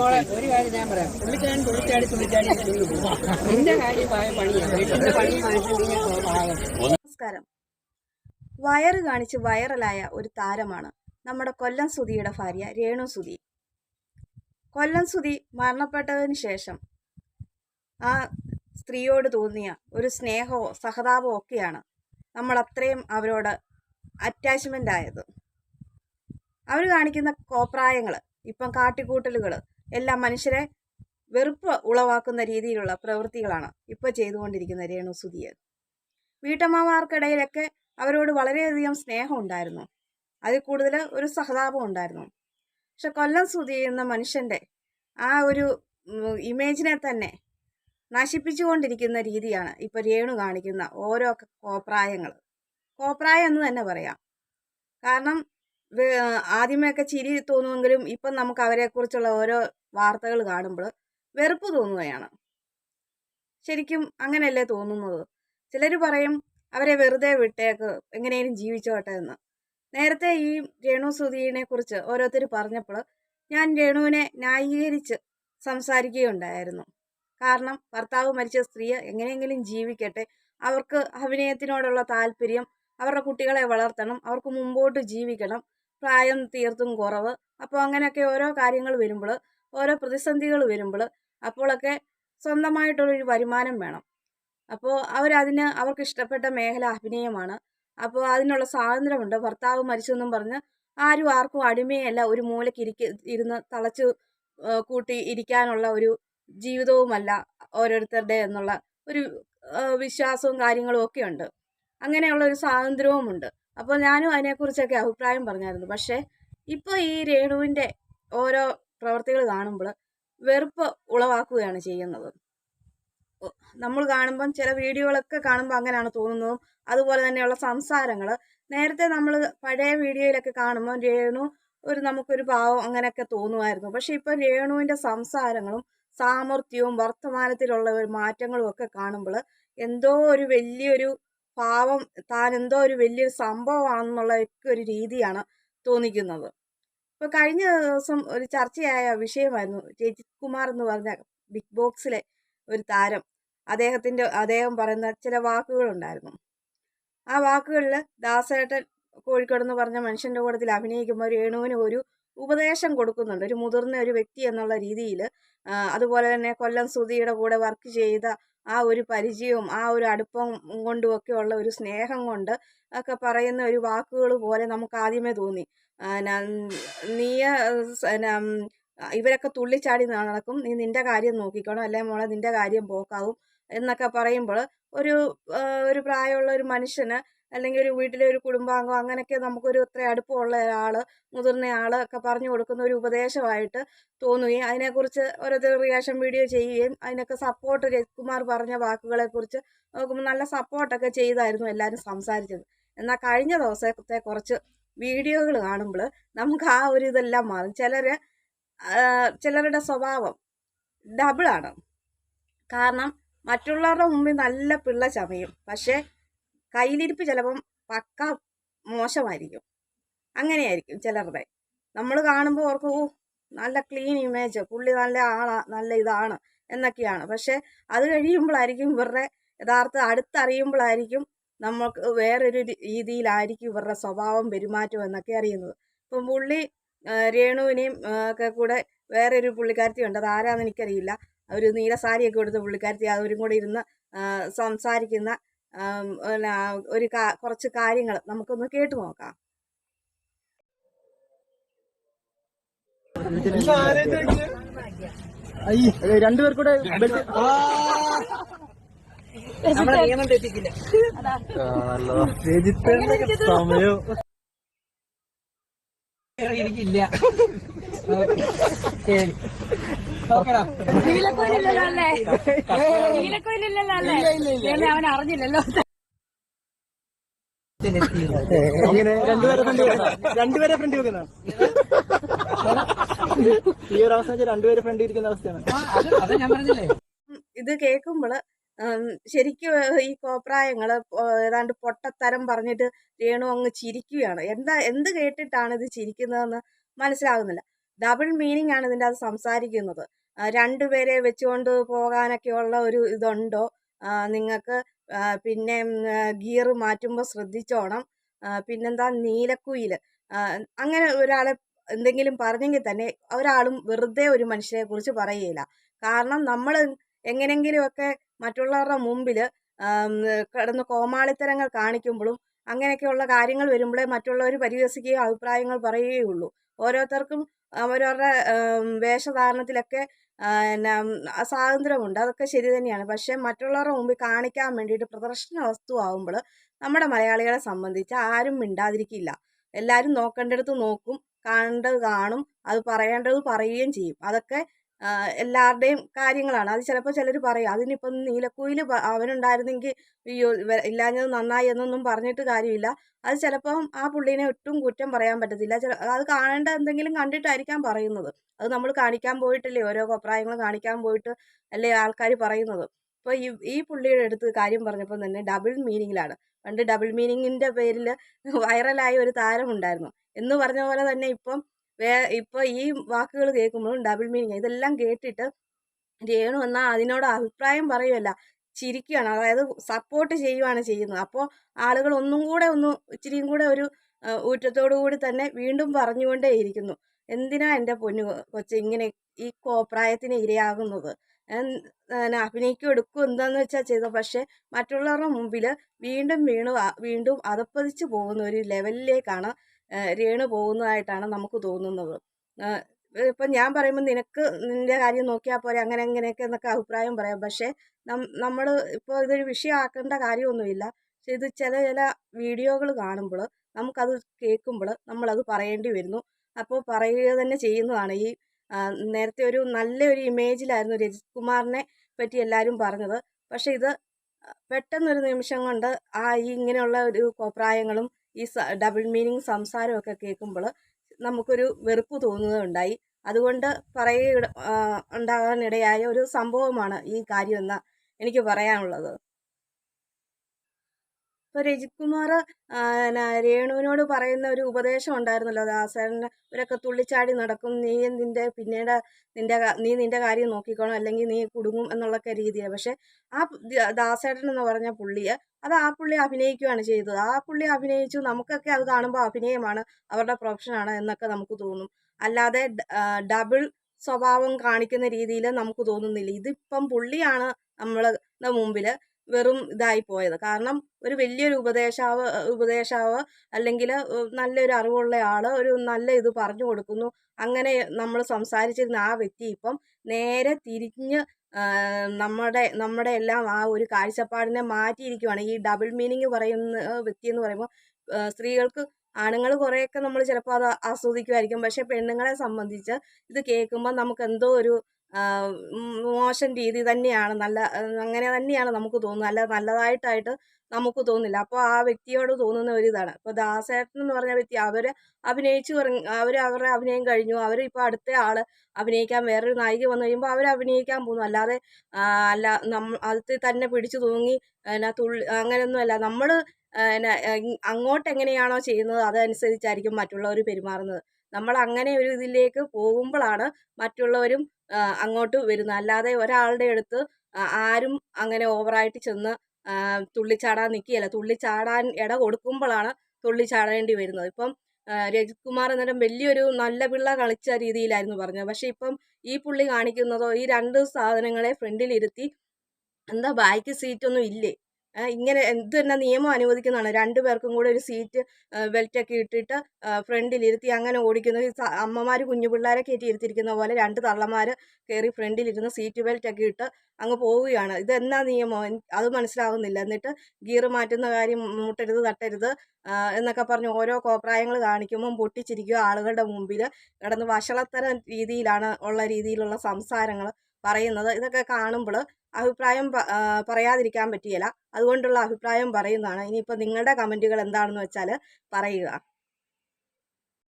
ഒരു ഞാൻ പറയാം. വീട്ടിന്റെ പണി നമസ്കാരം. വയറ് കാണിച്ച് വൈറലായ ഒരു താരമാണ് നമ്മുടെ കൊല്ലം സുധിയുടെ ഭാര്യ രേണു സുധി. കൊല്ലം സുധി മരണപ്പെട്ടതിന് ശേഷം ആ സ്ത്രീയോട് തോന്നിയ ഒരു സ്നേഹമോ സഹതാപമോ ഒക്കെയാണ് നമ്മൾ അത്രയും അവരോട് അറ്റാച്ച്മെന്റ് ആയത്. അവർ കാണിക്കുന്ന കോപ്രായങ്ങൾ ഇപ്പം കാട്ടിക്കൂട്ടലുകൾ എല്ലാം മനുഷ്യരെ വെറുപ്പ് ഉളവാക്കുന്ന രീതിയിലുള്ള പ്രവൃത്തികളാണ് ഇപ്പോൾ ചെയ്തുകൊണ്ടിരിക്കുന്ന രേണു സുധിയർ വീട്ടമ്മമാർക്കിടയിലൊക്കെ അവരോട് വളരെയധികം സ്നേഹം ഉണ്ടായിരുന്നു. അതിൽ കൂടുതൽ ഒരു സഹതാപം ഉണ്ടായിരുന്നു. പക്ഷെ കൊല്ലം സുധി എന്ന മനുഷ്യന്റെ ആ ഒരു ഇമേജിനെ തന്നെ നശിപ്പിച്ചുകൊണ്ടിരിക്കുന്ന രീതിയാണ് ഇപ്പോൾ രേണു കാണിക്കുന്ന ഓരോ കോപ്രായങ്ങൾ. കോപ്രായം എന്ന് തന്നെ പറയാം. കാരണം ആദ്യമേ ആദ്യമേയൊക്കെ ചിരി തോന്നുമെങ്കിലും ഇപ്പം നമുക്ക് അവരെക്കുറിച്ചുള്ള ഓരോ വാർത്തകൾ കാണുമ്പോൾ വെറുപ്പ് തോന്നുകയാണ്. ശരിക്കും അങ്ങനെയല്ലേ തോന്നുന്നത്? ചിലർ പറയും അവരെ വെറുതെ വിട്ടേക്ക് എങ്ങനെയും ജീവിച്ചോട്ടെ എന്ന്. നേരത്തെ ഈ രേണു സുധീനെ കുറിച്ച് ഓരോരുത്തർ പറഞ്ഞപ്പോൾ ഞാൻ രേണുവിനെ ന്യായീകരിച്ച് സംസാരിക്കുകയുണ്ടായിരുന്നു. കാരണം ഭർത്താവ് മരിച്ച സ്ത്രീയെ എങ്ങനെയെങ്കിലും ജീവിക്കട്ടെ അവർക്ക് അഭിനയത്തിനോടുള്ള താല്പര്യം അവരുടെ കുട്ടികളെ വളർത്തണം അവർക്ക് മുമ്പോട്ട് ജീവിക്കണം പ്രായം തീർത്തും കുറവ്. അപ്പോൾ അങ്ങനെയൊക്കെ ഓരോ കാര്യങ്ങൾ വരുമ്പോൾ ഓരോ പ്രതിസന്ധികൾ വരുമ്പോൾ അപ്പോഴൊക്കെ സ്വന്തമായിട്ടുള്ളൊരു വരുമാനം വേണം. അപ്പോൾ അവരതിന് അവർക്ക് ഇഷ്ടപ്പെട്ട മേഖല അഭിനയമാണ്. അപ്പോൾ അതിനുള്ള സ്വാതന്ത്ര്യമുണ്ട്. ഭർത്താവ് മരിച്ചെന്നും പറഞ്ഞ് ആരും ആർക്കും അടിമയല്ല. ഒരു മൂലയ്ക്ക് ഇരിക്ക ഇരുന്ന് തളച്ച് കൂട്ടി ഇരിക്കാനുള്ള ഒരു ജീവിതവുമല്ല ഓരോരുത്തരുടെ എന്നുള്ള ഒരു വിശ്വാസവും കാര്യങ്ങളും ഒക്കെ ഉണ്ട്. അങ്ങനെയുള്ള ഒരു സ്വാതന്ത്ര്യവുമുണ്ട്. അപ്പോൾ ഞാനും അതിനെക്കുറിച്ചൊക്കെ അഭിപ്രായം പറഞ്ഞായിരുന്നു. പക്ഷേ ഇപ്പോൾ ഈ രേണുവിന്റെ ഓരോ പ്രവർത്തികൾ കാണുമ്പോൾ വെറുപ്പ് ഉളവാക്കുകയാണ് ചെയ്യുന്നത്. നമ്മൾ കാണുമ്പം ചില വീഡിയോകളൊക്കെ കാണുമ്പോൾ അങ്ങനെയാണ് തോന്നുന്നതും അതുപോലെ തന്നെയുള്ള സംസാരങ്ങൾ. നേരത്തെ നമ്മൾ പഴയ വീഡിയോയിലൊക്കെ കാണുമ്പോൾ രേണു ഒരു നമുക്കൊരു ഭാവം അങ്ങനെയൊക്കെ തോന്നുമായിരുന്നു. പക്ഷെ ഇപ്പം രേണുവിന്റെ സംസാരങ്ങളും സാമർഥ്യവും വർത്തമാനത്തിലുള്ള ഒരു മാറ്റങ്ങളും ഒക്കെ കാണുമ്പോൾ എന്തോ ഒരു വലിയൊരു ഭാവം താൻ എന്തോ ഒരു വലിയൊരു സംഭവമാണെന്നുള്ള ഒരു രീതിയാണ് തോന്നിക്കുന്നത്. ഇപ്പോൾ കഴിഞ്ഞ ദിവസം ഒരു ചർച്ചയായ വിഷയമായിരുന്നു. രജിത് കുമാർ എന്ന് പറഞ്ഞ ബിഗ് ബോക്സിലെ ഒരു താരം. അദ്ദേഹത്തിന്റെ അദ്ദേഹം പറയുന്ന ചില വാക്കുകളുണ്ടായിരുന്നു. ആ വാക്കുകളിൽ ദാസേട്ടൻ കോഴിക്കോട് എന്ന് പറഞ്ഞ മനുഷ്യന്റെ കൂട്ടത്തിൽ അഭിനയിക്കുമ്പോൾ രേണുവിന് ഒരു ഉപദേശം കൊടുക്കുന്നുണ്ട്. ഒരു മുതിർന്ന ഒരു വ്യക്തി എന്നുള്ള രീതിയിൽ അതുപോലെ തന്നെ കൊല്ലം സുധിയുടെ കൂടെ വർക്ക് ചെയ്ത ആ ഒരു പരിചയവും ആ ഒരു അടുപ്പം കൊണ്ടും ഒക്കെ ഉള്ള ഒരു സ്നേഹം കൊണ്ട് ഒക്കെ പറയുന്ന ഒരു വാക്കുകൾ പോലെ നമുക്ക് ആദ്യമേ തോന്നി. നീയ ഇവരൊക്കെ തുള്ളിച്ചാടി നടക്കും. നീ നിന്റെ കാര്യം നോക്കിക്കോണം. അല്ലെ മോളെ? നിന്റെ കാര്യം പോക്കാവും എന്നൊക്കെ പറയുമ്പോൾ ഒരു ഒരു പ്രായമുള്ള ഒരു മനുഷ്യന് അല്ലെങ്കിൽ ഒരു വീട്ടിലെ ഒരു കുടുംബാംഗം അങ്ങനെയൊക്കെ നമുക്കൊരു ഇത്ര അടുപ്പമുള്ള ഒരാൾ മുതിർന്ന ആൾ ഒക്കെ പറഞ്ഞു കൊടുക്കുന്ന ഒരു ഉപദേശമായിട്ട് തോന്നുകയും അതിനെക്കുറിച്ച് ഓരോരുത്തർ റിയാക്ഷൻ വീഡിയോ ചെയ്യുകയും അതിനൊക്കെ സപ്പോർട്ട് രജികുമാർ പറഞ്ഞ വാക്കുകളെക്കുറിച്ച് നോക്കുമ്പോൾ നല്ല സപ്പോർട്ടൊക്കെ ചെയ്തായിരുന്നു എല്ലാവരും സംസാരിച്ചത്. എന്നാൽ കഴിഞ്ഞ ദിവസത്തെ കുറച്ച് വീഡിയോകൾ കാണുമ്പോൾ നമുക്ക് ആ ഒരു ഇതെല്ലാം മാറും. ചിലർ ചിലരുടെ സ്വഭാവം ഡബിളാണ് കാരണം മറ്റുള്ളവരുടെ മുമ്പിൽ നല്ല പിള്ള ചമയും. പക്ഷേ കയ്യിലിരിപ്പ് ചിലപ്പം പക്ക മോശമായിരിക്കും. അങ്ങനെയായിരിക്കും ചിലരുടെ. നമ്മൾ കാണുമ്പോൾ ഓർക്കും ഓ നല്ല ക്ലീൻ ഇമേജ് പുള്ളി നല്ല ആളാ നല്ല ഇതാണ് എന്നൊക്കെയാണ്. പക്ഷെ അത് കഴിയുമ്പോഴായിരിക്കും ഇവരുടെ യഥാർത്ഥ അടുത്തറിയുമ്പോഴായിരിക്കും നമുക്ക് വേറൊരു രീതിയിലായിരിക്കും ഇവരുടെ സ്വഭാവം പെരുമാറ്റം എന്നൊക്കെ അറിയുന്നത്. ഇപ്പം പുള്ളി രേണുവിനെയും ഒക്കെ കൂടെ വേറൊരു പുള്ളിക്കാരത്തി ഉണ്ട്. അത് ആരാന്ന് എനിക്കറിയില്ല. ഒരു നീല സാരിയൊക്കെ പുള്ളിക്കാരത്തി അവരും കൂടെ ഇരുന്ന് സംസാരിക്കുന്ന ഒരു കുറച്ച് കാര്യങ്ങൾ നമുക്കൊന്ന് കേട്ടു നോക്കാം. രണ്ടുപേർക്കൂടെ സമയം. നീലക്കോയിലില്ലല്ലോ അല്ലേ? നീലക്കോയിലില്ലല്ലോ അല്ലേ? അവൻ അറിഞ്ഞില്ലല്ലോ. ഇങ്ങനെ രണ്ടുപേരെ ഫ്രണ്ട് രണ്ടുപേരെ ഫ്രണ്ട് വെക്കുന്ന ഈ ഒരു അവസ്ഥ രണ്ടുപേരെ ഫ്രണ്ട് ഇരിക്കുന്ന അവസ്ഥയാണ്. അത് ഞാൻ പറഞ്ഞില്ലേ? ഇത് കേൾക്കുമ്പോൾ ശരിക്കും ഈ കോപ്രായങ്ങൾ ഏതാണ്ട് പൊട്ടത്തരം പറഞ്ഞിട്ട് രേണു അങ്ങ് ചിരിക്കുകയാണ്. എന്താ എന്ത് കേട്ടിട്ടാണ് ഇത് ചിരിക്കുന്നതെന്ന് മനസ്സിലാകുന്നില്ല. ഡബിൾ മീനിങ് ആണ് ഇതിന്റെ അത് സംസാരിക്കുന്നത്. രണ്ടുപേരെ വെച്ചുകൊണ്ട് പോകാനൊക്കെയുള്ള ഒരു ഇതുണ്ടോ? നിങ്ങൾക്ക് പിന്നെ ഗിയർ മാറ്റുമ്പോൾ ശ്രദ്ധിച്ചോണം. പിന്നെന്താ? നീലക്കുയിൽ. അങ്ങനെ ഒരാളെ എന്തെങ്കിലും പറഞ്ഞെങ്കിൽ തന്നെ ഒരാളും വെറുതെ ഒരു മനുഷ്യരെ കുറിച്ച് പറയുകയില്ല. കാരണം നമ്മൾ എങ്ങനെങ്കിലുമൊക്കെ മറ്റുള്ളവരുടെ മുമ്പിൽ കിടന്ന് കോമാളിത്തരങ്ങൾ കാണിക്കുമ്പോഴും അങ്ങനെയൊക്കെയുള്ള കാര്യങ്ങൾ വരുമ്പോഴേ മറ്റുള്ളവർ പരിഹസിക്കുകയും അഭിപ്രായങ്ങൾ പറയുകയുള്ളൂ ഓരോരുത്തർക്കും അവരവരുടെ വേഷധാരണത്തിലൊക്കെ പിന്നെ സ്വാതന്ത്ര്യമുണ്ട്. അതൊക്കെ ശരി തന്നെയാണ്. പക്ഷേ മറ്റുള്ളവരുടെ മുമ്പിൽ കാണിക്കാൻ വേണ്ടിയിട്ട് പ്രദർശന വസ്തു ആകുമ്പോൾ നമ്മുടെ മലയാളികളെ സംബന്ധിച്ച് ആരും മിണ്ടാതിരിക്കില്ല. എല്ലാവരും നോക്കേണ്ടടുത്ത് നോക്കും കാണേണ്ടത് കാണും അത് പറയേണ്ടത് പറയുകയും ചെയ്യും. അതൊക്കെ എല്ലാവരുടെയും കാര്യങ്ങളാണ്. അത് ചിലപ്പോൾ ചിലർ പറയും അതിനിപ്പം നീലക്കുയിൽ അവനുണ്ടായിരുന്നെങ്കിൽ അയ്യോ ഇല്ലാഞ്ഞത് നന്നായി എന്നൊന്നും പറഞ്ഞിട്ട് കാര്യമില്ല. അത് ചിലപ്പം ആ പുള്ളീനെ ഒട്ടും കുറ്റം പറയാൻ പറ്റത്തില്ല. ചില അത് കാണേണ്ട എന്തെങ്കിലും കണ്ടിട്ടായിരിക്കാം പറയുന്നത്. അത് നമ്മൾ കാണിക്കാൻ പോയിട്ടല്ലേ ഓരോ അഭിപ്രായങ്ങൾ കാണിക്കാൻ പോയിട്ട് അല്ലേ ആൾക്കാർ പറയുന്നത്. ഇപ്പോൾ ഈ ഈ പുള്ളിയുടെ അടുത്ത് കാര്യം പറഞ്ഞപ്പോൾ തന്നെ ഡബിൾ മീനിങ്ങിലാണ്. പണ്ട് ഡബിൾ മീനിങ്ങിന്റെ പേരിൽ വൈറലായ ഒരു താരമുണ്ടായിരുന്നു. എന്ന് പറഞ്ഞ പോലെ തന്നെ ഇപ്പം വേ ഇപ്പോൾ ഈ വാക്കുകൾ കേൾക്കുമ്പോഴും ഡബിൾ മീനിങ് ഇതെല്ലാം കേട്ടിട്ട് രേണു എന്നാൽ അതിനോട് അഭിപ്രായം പറയുമല്ല ചിരിക്കുകയാണ് അതായത് സപ്പോർട്ട് ചെയ്യുകയാണ് ചെയ്യുന്നത്. അപ്പോൾ ആളുകൾ ഒന്നും കൂടെ ഒന്ന് ഇച്ചിരിയും കൂടെ ഒരു ഊറ്റത്തോടു കൂടി തന്നെ വീണ്ടും പറഞ്ഞുകൊണ്ടേയിരിക്കുന്നു എന്തിനാ എന്റെ പൊന്നു കൊച്ചു ഇങ്ങനെ ഈ കോപ്രായത്തിന് ഇരയാകുന്നത്? അഭിനയിക്കും എടുക്കും എന്താന്ന് വെച്ചാൽ ചെയ്തത്? പക്ഷെ മറ്റുള്ളവരുടെ മുമ്പിൽ വീണ്ടും വീണു വീണ്ടും അതപ്പതിച്ച് പോകുന്ന ഒരു ലെവലിലേക്കാണ് രേണു പോകുന്നതായിട്ടാണ് നമുക്ക് തോന്നുന്നത്. ഇപ്പം ഞാൻ പറയുമ്പോൾ നിനക്ക് നിന്റെ കാര്യം നോക്കിയാൽ പോരെ അങ്ങനെ അങ്ങനെയൊക്കെ എന്നൊക്കെ അഭിപ്രായം പറയാം. പക്ഷേ നമ്മൾ ഇപ്പോൾ ഇതൊരു വിഷയമാക്കേണ്ട കാര്യമൊന്നുമില്ല. പക്ഷെ ഇത് ചില ചില വീഡിയോകൾ കാണുമ്പോൾ നമുക്കത് കേൾക്കുമ്പോൾ നമ്മളത് പറയേണ്ടി വരുന്നു. അപ്പോൾ പറയുക തന്നെ ചെയ്യുന്നതാണ് ഈ നേരത്തെ ഒരു നല്ലൊരു ഇമേജിലായിരുന്നു രജിത് കുമാറിനെ പറ്റി എല്ലാവരും പറഞ്ഞത്. പക്ഷേ ഇത് പെട്ടെന്നൊരു നിമിഷം കൊണ്ട് ആ ഈ ഇങ്ങനെയുള്ള ഒരു കോപ്രായങ്ങളും ഈ ഡബിൾ മീനിങ് സംസാരമൊക്കെ കേൾക്കുമ്പോൾ നമുക്കൊരു വെറുപ്പ് തോന്നുകയുണ്ടായി. അതുകൊണ്ട് പറയുക ഉണ്ടാകാനിടയായ ഒരു സംഭവമാണ് ഈ കാര്യമെന്ന് എനിക്ക് പറയാനുള്ളത്. ഇപ്പോൾ രജിത് കുമാർ രേണുവിനോട് പറയുന്ന ഒരു ഉപദേശം ഉണ്ടായിരുന്നല്ലോ ദാസേട്ടന്റെ ഇവരൊക്കെ തുള്ളിച്ചാടി നടക്കും നീ നിന്റെ പിന്നീട് നിന്റെ നീ നിന്റെ കാര്യം നോക്കിക്കോണം അല്ലെങ്കിൽ നീ കുടുങ്ങും എന്നുള്ളൊക്കെ രീതിയാണ് പക്ഷെ ആ ദാസേട്ടൻ എന്ന് പറഞ്ഞ പുള്ളിയെ അത് ആ പുള്ളി അഭിനയിക്കുകയാണ് ചെയ്തത്. ആ പുള്ളി അഭിനയിച്ചു നമുക്കൊക്കെ അത് കാണുമ്പോൾ അഭിനയമാണ് അവരുടെ പ്രൊഫഷനാണ് എന്നൊക്കെ നമുക്ക് തോന്നും. അല്ലാതെ ഡബിൾ സ്വഭാവം കാണിക്കുന്ന രീതിയിൽ നമുക്ക് തോന്നുന്നില്ല. ഇതിപ്പം പുള്ളിയാണ് നമ്മളുടെ മുമ്പിൽ വെറും ഇതായി പോയത്. കാരണം ഒരു വലിയൊരു ഉപദേശാവ് ഉപദേശാവ് അല്ലെങ്കിൽ നല്ലൊരു അറിവുള്ള ആൾ ഒരു നല്ല ഇത് പറഞ്ഞു കൊടുക്കുന്നു. അങ്ങനെ നമ്മൾ സംസാരിച്ചിരുന്ന ആ വ്യക്തി ഇപ്പം നേരെ തിരിഞ്ഞ് നമ്മുടെ നമ്മുടെ എല്ലാം ആ ഒരു കാഴ്ചപ്പാടിനെ മാറ്റിയിരിക്കുവാണ്. ഈ ഡബിൾ മീനിങ് പറയുന്ന വ്യക്തി എന്ന് പറയുമ്പോൾ സ്ത്രീകൾക്ക് ആണുങ്ങൾ കുറേയൊക്കെ നമ്മൾ ചിലപ്പോൾ അത് ആസ്വദിക്കുമായിരിക്കും പക്ഷെ പെണ്ണുങ്ങളെ സംബന്ധിച്ച് ഇത് കേൾക്കുമ്പോൾ നമുക്ക് എന്തോ ഒരു മോശം രീതി തന്നെയാണ്. നല്ല അങ്ങനെ തന്നെയാണ് നമുക്ക് തോന്നുന്നത്. അല്ല നല്ലതായിട്ടായിട്ട് നമുക്ക് തോന്നില്ല അപ്പോൾ ആ വ്യക്തിയോട് തോന്നുന്ന ഒരു ഇതാണ് ഇപ്പോൾ ദാസേട്ടൻ എന്ന് പറഞ്ഞ വ്യക്തി അവർ അഭിനയിച്ചു അവർ അവരുടെ അഭിനയം കഴിഞ്ഞു. അവർ ഇപ്പോൾ അടുത്ത ആൾ അഭിനയിക്കാൻ വേറൊരു നായിക വന്നു കഴിയുമ്പോൾ അവർ അഭിനയിക്കാൻ പോകുന്നു. അല്ലാതെ അല്ല നമ്മ അതിൽ തന്നെ പിടിച്ചു തൂങ്ങി എന്നാ തുള്ളി അങ്ങനെയൊന്നുമല്ല. നമ്മൾ അങ്ങോട്ട് എങ്ങനെയാണോ ചെയ്യുന്നത് അതനുസരിച്ചായിരിക്കും മറ്റുള്ളവർ പെരുമാറുന്നത്. നമ്മൾ അങ്ങനെ ഒരു ഇതിലേക്ക് പോകുമ്പോഴാണ് മറ്റുള്ളവരും അങ്ങോട്ട് വരുന്നത്. അല്ലാതെ ഒരാളുടെ അടുത്ത് ആരും അങ്ങനെ ഓവറായിട്ട് ചെന്ന് തുള്ളിച്ചാടാൻ നിൽക്കുകയല്ല. തുള്ളിച്ചാടാൻ ഇട കൊടുക്കുമ്പോഴാണ് തുള്ളിച്ചാടേണ്ടി വരുന്നത്. ഇപ്പം രജിത് കുമാർ അന്നേരം വലിയൊരു നല്ല പിള്ള കളിച്ച രീതിയിലായിരുന്നു പറഞ്ഞത്. പക്ഷെ ഇപ്പം ഈ പുള്ളി കാണിക്കുന്നതോ ഈ രണ്ട് സാധനങ്ങളെ ഫ്രണ്ടിലിരുത്തി എന്താ ബാക്ക് സീറ്റൊന്നും ഇല്ലേ? ഇങ്ങനെ എന്ത് തന്നെ നിയമം അനുവദിക്കുന്നതാണ്. രണ്ടു പേർക്കും കൂടെ ഒരു സീറ്റ് ബെൽറ്റൊക്കെ ഇട്ടിട്ട് ഫ്രണ്ടിലിരുത്തി അങ്ങനെ ഓടിക്കുന്നത് അമ്മമാർ കുഞ്ഞു പിള്ളേരെ കയറ്റി ഇരുത്തിയിരിക്കുന്ന പോലെ രണ്ട് തള്ളമാർ കയറി ഫ്രണ്ടിലിരുന്ന് സീറ്റ് ബെൽറ്റൊക്കെ ഇട്ട് അങ്ങ് പോവുകയാണ്. ഇത് എന്നാ നിയമം അത് മനസ്സിലാവുന്നില്ല. എന്നിട്ട് ഗിയർ മാറ്റുന്ന കാര്യം മുട്ടരുത് തട്ടരുത് എന്നൊക്കെ പറഞ്ഞ് ഓരോ കോപ്രായങ്ങൾ കാണിക്കുമ്പം പൊട്ടിച്ചിരിക്കുക ആളുകളുടെ മുമ്പിൽ കിടന്ന് വഷളത്തരം രീതിയിലാണ് ഉള്ള രീതിയിലുള്ള സംസാരങ്ങൾ പറയുന്നത്. ഇതൊക്കെ കാണുമ്പോൾ അഭിപ്രായം പറയാതിരിക്കാൻ പറ്റിയില്ല അതുകൊണ്ടുള്ള അഭിപ്രായം പറയുന്നതാണ്. ഇനിയിപ്പോൾ നിങ്ങളുടെ കമന്റുകൾ എന്താണെന്ന് വെച്ചാൽ പറയുക.